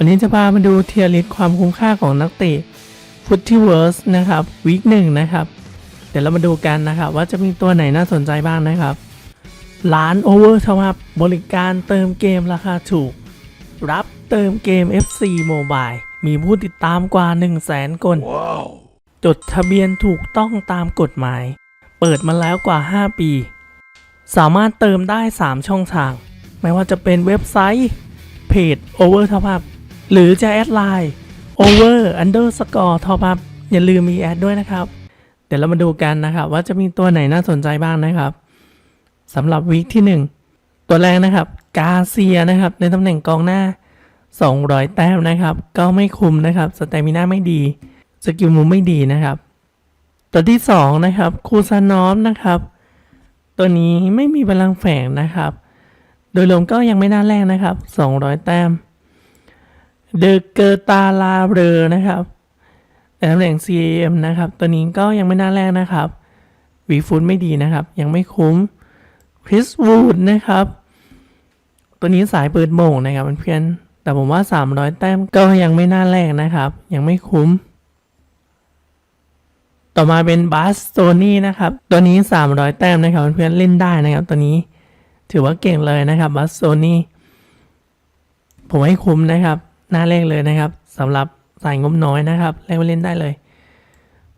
วันนี้จะพามาดูเทียร์ลิสความคุ้มค่าของนักเตะฟุตที่เวิร์สนะครับวีคหนึ่งนะครับ เดี๋ยวเรามาดูกันนะครับว่าจะมีตัวไหนน่าสนใจบ้างนะครับ ร้านโอเวอร์ทวับบริการเติมเกมราคาถูก รับเติมเกม FC Mobile มีผู้ติดตามกว่า 1 0 0 0 0แสนคนจดทะเบียนถูกต้องตามกฎหมาย เปิดมาแล้วกว่า 5 ปี สามารถเติมได้ 3 ช่องทาง ไม่ว่าจะเป็นเว็บไซต์ เพจ Over Top Up หรือจะแอดไลน์ Over Underscore Top Up อย่าลืมมีแอดด้วยนะครับ เดี๋ยวเรามาดูกันนะครับ ว่าจะมีตัวไหนน่าสนใจบ้างนะครับสำหรับวีคที่ 1 ตัวแรกนะครับ กาเซียนะครับ ในตำแหน่งกองหน้า 200 แต้มนะครับ ก็ไม่คุมนะครับสเตมิน่าไม่ดีสกิลมุมไม่ดีนะครับ ตัวที่ 2 นะครับคูซานอฟนะครับ ตัวนี้ไม่มีพลังแฝงนะครับ โดยรวมก็ยังไม่น่าแรกนะครับ 200 แต้ม เดอะเกอร์ตาลาเรอนะครับในตำแหน่ง CAM นะครับ ตัวนี้ก็ยังไม่น่าแรกนะครับวีฟูดไม่ดีนะครับ ยังไม่คุ้มคริสวูดนะครับ ตัวนี้สายเปิดโมงนะครับเพื่อนๆแต่ผมว่า 300 แต้มก็ยังไม่น่าแรกนะครับ ยังไม่คุ้ม ต่อมาเป็นบัสโตนี่นะครับ ตัวนี้ 300 แต้มนะครับเพื่อนๆเล่นได้นะครับ ตัวนี้ถือว่าเก่งเลยนะครับบัสโตนี่ผมให้คุ้มนะครับ หน้าเลขเลยนะครับสำหรับสายงบน้อยนะครับเล่นเล่นได้เลย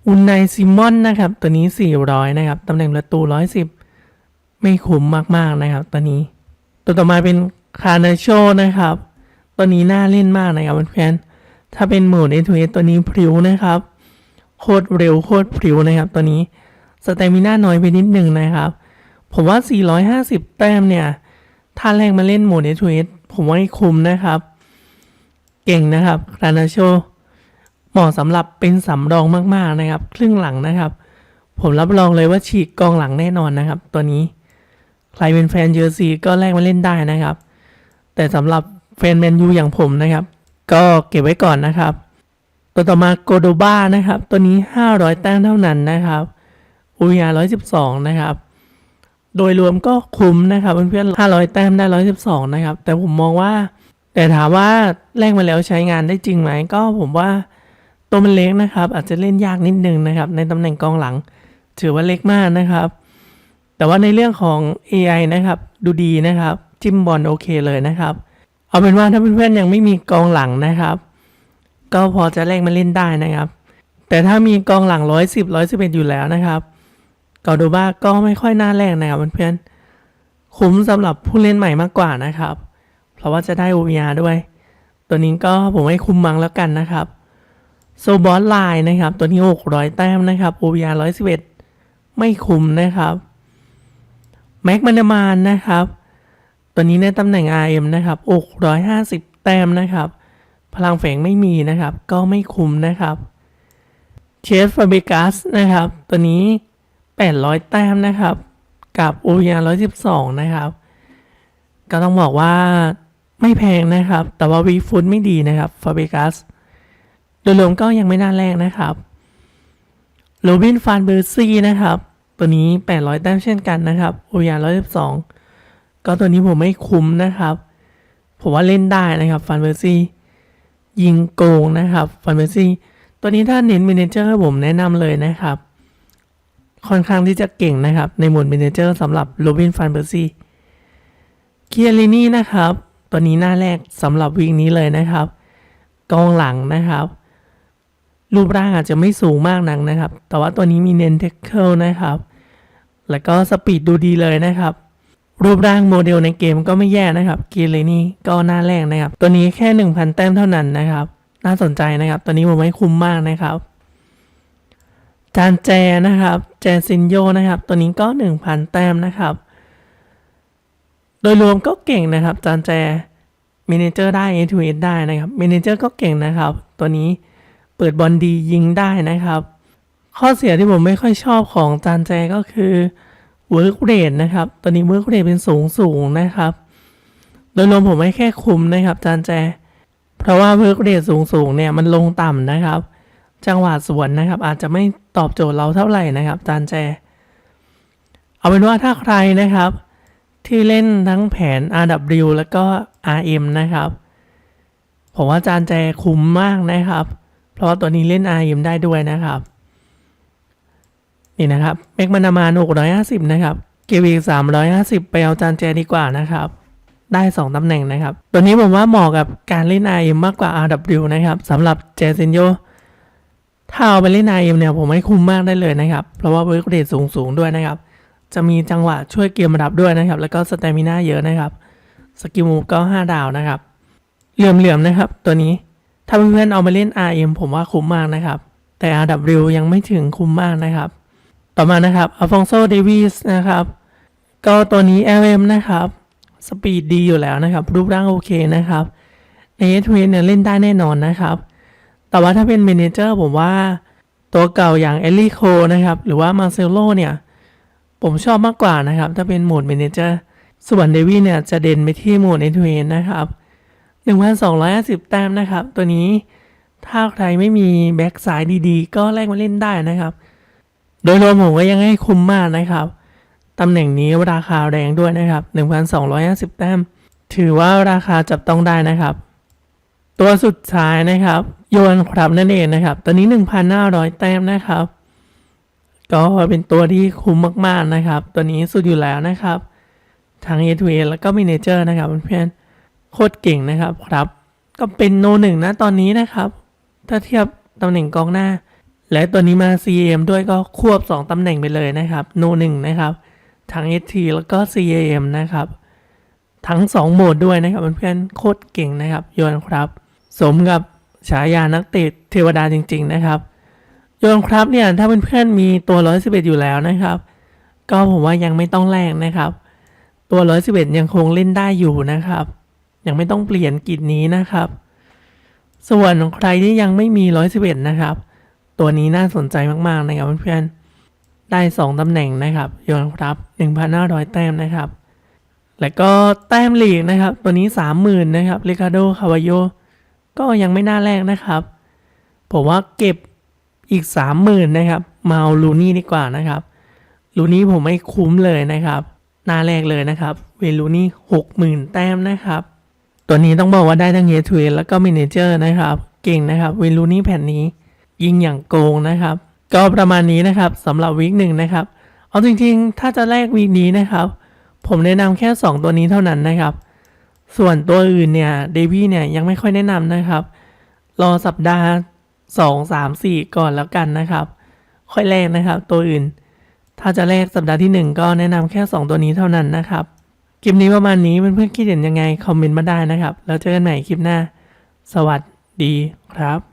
อุนไนซิมอนนะครับตัวนี้ 400 นะครับตำแหน่งประตู 110 ไม่คุ้มมากๆนะครับตัวนี้ ตัวต่อมาเป็นคาร์นาโชนะครับตัวนี้น่าเล่นมากนะครับเพื่อนๆถ้าเป็นโหมด a อ a ตัวนี้พริ้วนะครับ โคตรเร็วโคตรพริ้วนะครับตัวนี้สเตมิน่าน้อยไปนิดหนึ่งนะครับ ผมว่า 450 แต้มเนี่ย ถ้าแรกมาเล่นโหมด a อ a ผมว่าคุ้มนะครับ เก่งนะครับคานาโชเหมาะสำหรับเป็นสำรองมากๆนะครับครึ่งหลังนะครับ ผมรับรองเลยว่าฉีกกองหลังแน่นอนนะครับ ตัวนี้ใครเป็นแฟนเยอร์ซีก็แลกมาเล่นได้นะครับ แต่สำหรับแฟนแมนยูอย่างผมนะครับ ก็เก็บไว้ก่อนนะครับ ตัวต่อมาโกโดบ้านะครับ ตัวนี้ 500 แต้มเท่านั้นนะครับอุยา112 นะครับ โดยรวมก็คุ้มนะครับเพื่อนๆ500 แต้มได้ 112 นะครับ แต่ผมมองว่า แต่ถามว่าแลกมาแล้วใช้งานได้จริงไหมก็ผมว่าตัวมันเล็กนะครับ อาจจะเล่นยากนิดนึงนะครับ ในตำแหน่งกองหลัง ถือว่าเล็กมากนะครับ แต่ว่าในเรื่องของ AI นะครับ ดูดีนะครับ จิ้มบอลโอเคเลยนะครับ เอาเป็นว่าถ้าเพื่อนๆยังไม่มีกองหลังนะครับ ก็พอจะแลกมาเล่นได้นะครับ แต่ถ้ามีกองหลัง 110 111 อยู่แล้วนะครับกอโดบ้าก็ไม่ค่อยน่าแลกนะครับเพื่อนๆคุ้มสำหรับผู้เล่นใหม่มากกว่านะครับ เพราะว่าจะได้ OVR ด้วย ตัวนี้ก็ผมให้คุ้มมังแล้วกันนะครับโซบอสไลน์นะครับ ตัวนี้ 600 แต้มนะครับ OVR 111 ไม่คุ้มนะครับแม็กมันมานนะครับ ตัวนี้ในตำแหน่ง RM นะครับ 650 แต้มนะครับ พลังแฝงไม่มีนะครับ ก็ไม่คุ้มนะครับเชฟฟาเบกัสนะครับ ตัวนี้ 800 แต้มนะครับ กับ OVR 112 นะครับ ก็ต้องบอกว่า ไม่แพงนะครับ แต่ว่าวีฟุตไม่ดีนะครับฟาเบกัสโดยรวมก็ยังไม่น่าแรกนะครับโรบินฟานเบอร์ซี่นะครับ ตัวนี้ 800แต้มเช่นกันนะครับโอยา112 ก็ตัวนี้ผมไม่คุ้มนะครับ ผมว่าเล่นได้นะครับฟันเบอร์ซี่ยิงโกงนะครับฟันเบอร์ซี่ตัวนี้ถ้าเน้นเมนเจอร์ผมแนะนำเลยนะครับ ค่อนข้างที่จะเก่งนะครับ ในหมวดเมนเจอร์สำหรับโรบินฟันเบอร์ซี่เคียรินี่นะครับ ตัวนี้หน้าแรกสำหรับวีคนี้เลยนะครับ กองหลังนะครับ รูปร่างอาจจะไม่สูงมากนักนะครับ แต่ว่าตัวนี้มีเน้นเทคเกิลนะครับ แล้วก็สปีดดูดีเลยนะครับ รูปร่างโมเดลในเกมก็ไม่แย่นะครับเกีเลยนี่ก็หน้าแรกนะครับ ตัวนี้แค่ 1,000 แต้มเท่านั้นนะครับ น่าสนใจนะครับ ตัวนี้ผมไม่คุ้มมากนะครับ จานแจนะครับ แจซินโยนะครับ ตัวนี้ก็ 1,000 แต้มนะครับ โดยรวมก็เก่งนะครับ จานแจเมนเจอร์ได้ A to S ได้นะครับเมนเจอร์ก็เก่งนะครับ ตัวนี้เปิดบอลดียิงได้นะครับ ข้อเสียที่ผมไม่ค่อยชอบของจานแจก็คือเวิร์กเรทนะครับ ตอนนี้เวิร์กเรทเป็นสูงสูงนะครับ โดยรวมผมไม่แค่คุมนะครับจานแจ เพราะว่าเวิร์กเรทสูงสูงเนี่ยมันลงต่ำนะครับ จังหวะสวนนะครับ อาจจะไม่ตอบโจทย์เราเท่าไหร่นะครับจานแจ เอาเป็นว่าถ้าใครนะครับ ที่เล่นทั้งแผน RW แล้วก็ RM นะครับ ผมว่าจานแจคุ้มมากนะครับ เพราะว่าตัวนี้เล่น r มได้ด้วยนะครับ นี่นะครับเมกมานามาหกร้อยห้าสิบนะครับเกวีสามร้อยห้าสิบไปเอาจานแจดีกว่านะครับ ได้สองตำแหน่งนะครับ ตัวนี้ผมว่าเหมาะกับการเล่น RM มากกว่า RW นะครับสำหรับเจซินโยถ้าเอาไปเล่น RM เนี่ยผมให้คุ้มมากได้เลยนะครับ เพราะว่าเวิร์กเรทสูงๆด้วยนะครับ จะมีจังหวะช่วยเกมระดับด้วยนะครับ แล้วก็สเตมิน่าเยอะนะครับสกิลมูฟก็ 5 ดาวนะครับ เหลื่อมๆนะครับ ตัวนี้ถ้าเพื่อนๆเอามาเล่น RM ผมว่าคุ้มมากนะครับ แต่ RW ยังไม่ถึงคุ้มมากนะครับ ต่อมานะครับอัลฟองโซเดวิสนะครับ ก็ตัวนี้ LM นะครับสปีดดีอยู่แล้วนะครับ รูปร่างโอเคนะครับในเอทเวนเนี่ยเล่นได้แน่นอนนะครับ แต่ว่าถ้าเป็นเมเนเจอร์ผมว่าตัวเก่าอย่างเอลลี่โคนะครับ หรือว่ามาเซโลเนี่ย ผมชอบมากกว่านะครับ ถ้าเป็นโหมดเมเนเจอร์ส่วนเดวีเนี่ยจะเด่นไปที่โหมดเอทเวนนะครับ 1,250 แต้มนะครับ ตัวนี้ถ้าใครไม่มีแบ็กซ้ายดีๆ ก็แลกมาเล่นได้นะครับ โดยรวมผมก็ยังให้คุ้มมากนะครับ ตำแหน่งนี้ราคาแรงด้วยนะครับ 1,250 แต้ม ถือว่าราคาจับต้องได้นะครับ ตัวสุดท้ายนะครับ โยนครับนั่นเองนะครับ ตัวนี้ 1,500 แต้มนะครับ ก็เป็นตัวที่คุ้มมากๆนะครับ ตัวนี้สุดอยู่แล้วนะครับ ทั้ง a 2 a แล้วก็มิเนเจอร์นะครับเพื่อนๆโคตรเก่งนะครับครับ ก็เป็นโนหนึ่งนะตอนนี้นะครับ ถ้าเทียบตำแหน่งกองหน้า และตัวนี้มา CAM ด้วยก็ควบ 2ตำแหน่งไปเลยนะครับโนหนึ่งนะครับทั้ง ST แล้วก็ CAM นะครับ ทั้ง 2 โหมดด้วยนะครับเพื่อนๆโคตรเก่งนะครับโยนครับ สมกับฉายานักเตะเทวดาจริง ๆ นะครับ โยนครับเนี่ยถ้าเพื่อนๆมีตัว 111 อยู่แล้วนะครับ ก็ผมว่ายังไม่ต้องแลกนะครับ ตัว 111 ยังคงเล่นได้อยู่นะครับ ยังไม่ต้องเปลี่ยนกิจนี้นะครับ ส่วนใครที่ยังไม่มี 111 นะครับ ตัวนี้น่าสนใจมากๆนะครับเพื่อนๆได้ 2ตำแหน่งนะครับโยนครับ 1,500 แต้มนะครับ แล้วก็แต้มลีกนะครับ ตัวนี้ 30,000นะครับริคาโดคาวาโยก็ยังไม่น่าแรกนะครับผมว่าเก็บ อีก 30,000นะครับมาเอาลูนี่ดีกว่านะครับลูนี่ผมไม่คุ้มเลยนะครับหน้าแรกเลยนะครับ เวลูนี่60,000 แต้มนะครับ ตัวนี้ต้องบอกว่าได้ทั้งเฮทเวแล้วก็มินเจอร์นะครับ เก่งนะครับเวลูนี่แผ่นนี้ยิงอย่างโกงนะครับ ก็ประมาณนี้นะครับสำหรับวีคหนึ่งนะครับ เอาจริงๆ ถ้าจะแลกวีคนี้นะครับ ผมแนะนำแค่ 2 ตัวนี้เท่านั้นนะครับ ส่วนตัวอื่นเนี่ยเดวี่เนี่ยยังไม่ค่อยแนะนำนะครับ รอสัปดาห์ 2 3 4 ก่อนแล้วกันนะครับ ค่อยแลกนะครับ ตัวอื่น ถ้าจะแลกสัปดาห์ที่ 1 ก็แนะนำแค่ 2 ตัวนี้เท่านั้นนะครับ คลิปนี้ประมาณนี้เพื่อนๆคิดเห็นยังไง คอมเมนต์มาได้นะครับ แล้วเจอกันใหม่คลิปหน้า สวัสดีครับ